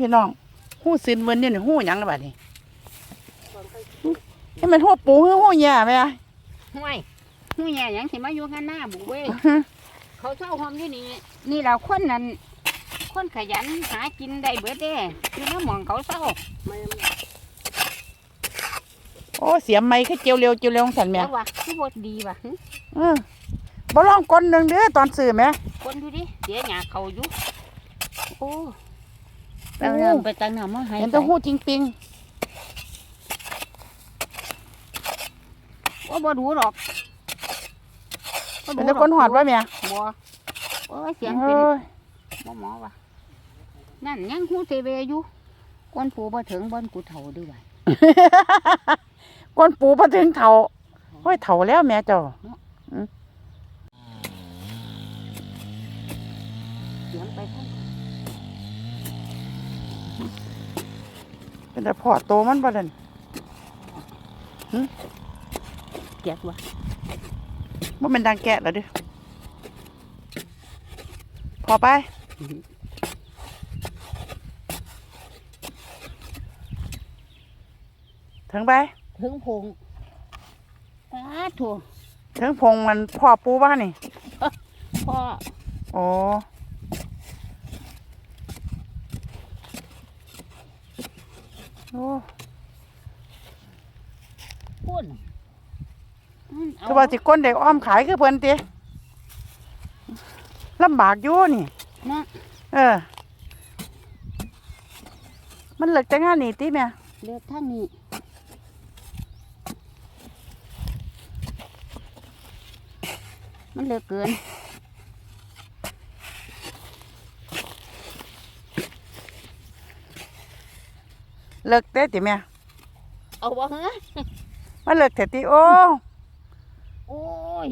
พี่น้องหู้ซินเวินเนี่ยนี่หู้หยังล่ะบัดนี้ให้มันหู้ปูหู้หู้หญ้าไหมอะห่วยหูแย่หยังสิมาอยู่ข้างหน้าบุเว้ยเขาเช่าหอมที่นี่นี่เราคนนั้นคนขยันหากินได้เบิดเด้คือน้ำหมองเขาเศร้าโอ้เสียมไม้คือเจียวเร็วเจียวเร็วของสันแหม่แล้ววะคือบดดีวะหึเออบ่ลองกลหนึ่งเด้อตอนซื้อแหม่คนดูดิเสียหยาเขาอยู่โอ้ ไปโอ้เอาน้ำไปตังน้ำมาให้เห็นแตัวหู้จริงปิงว่าบ่ดูหรอกบ่เป็นดูแต่คนหอดว่าแม่บ่โอ้ยเสียงเอเป็นอบ่หมอวะนั่นยังหูเตเวอยู่ก้นปูบ่ถึงบ่นกูเฒ่าด้วยวะก้นปูพอถึงเถาโอ้ยเถาแล้วแม่เจ้าเสียงไปทั้ง เป็นแต่พอโตมันบ่ดันเกียดวะบ่เป็นดังแกะแล้วเด้อพอไปถึงไปถึงพงอ้าถูถึงพงมันพ่อปูบ้านนี่พ่อโอ้ โอ้พูดอืมเคือว่าสิก้นเด็กอ้อมขายคือเพิ่นติลำบากอยู่นี่นะเออ มันเลิกแต่งานนี่ติแม่เลือกท่างนี้มันเลือกเกิน เลิกแต่ติแม่เอาบ่เหรอมันเลิกแต่ติโอ้โอ้ย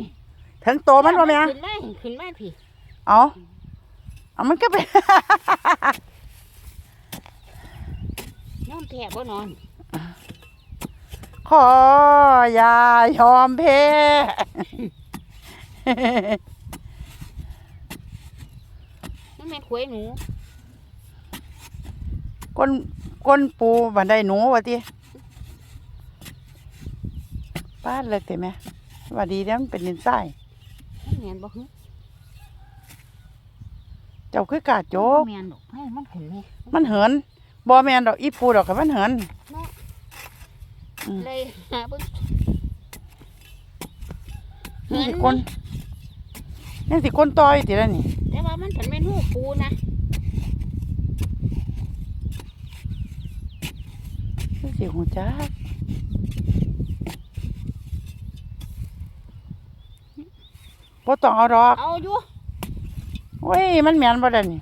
ถึงโตมันบ่แม่ขึ้นมาขึ้นมาพี่เอาเอามันก็เป็นนอนแทบบ่นอน ขออย่ายอมแพ้นั่นแม่นขวยหนูก้น ก้นปูบันไดหนูวะติป้าดเลิกแต่แม่ว่าดีแล้วมันเป็นดินทรายมันแม่นบ่ฮึเจ้าคือกาโจกแม่นดอกให้มันขึ้นแม่มันเหินบ่แม่นดอกอีปูดอกกับมันเหินอืมเลยหาเบิ่งนี่สิก้นนี่สิก้นต่อยติแล้วนี่แต่ว่ามันผันแม่นหูปูนะ นี่สิหูจักบ่ต้องเอาดอก เอาอยู่ โอ้ย มันแม่นบ่ได้นี่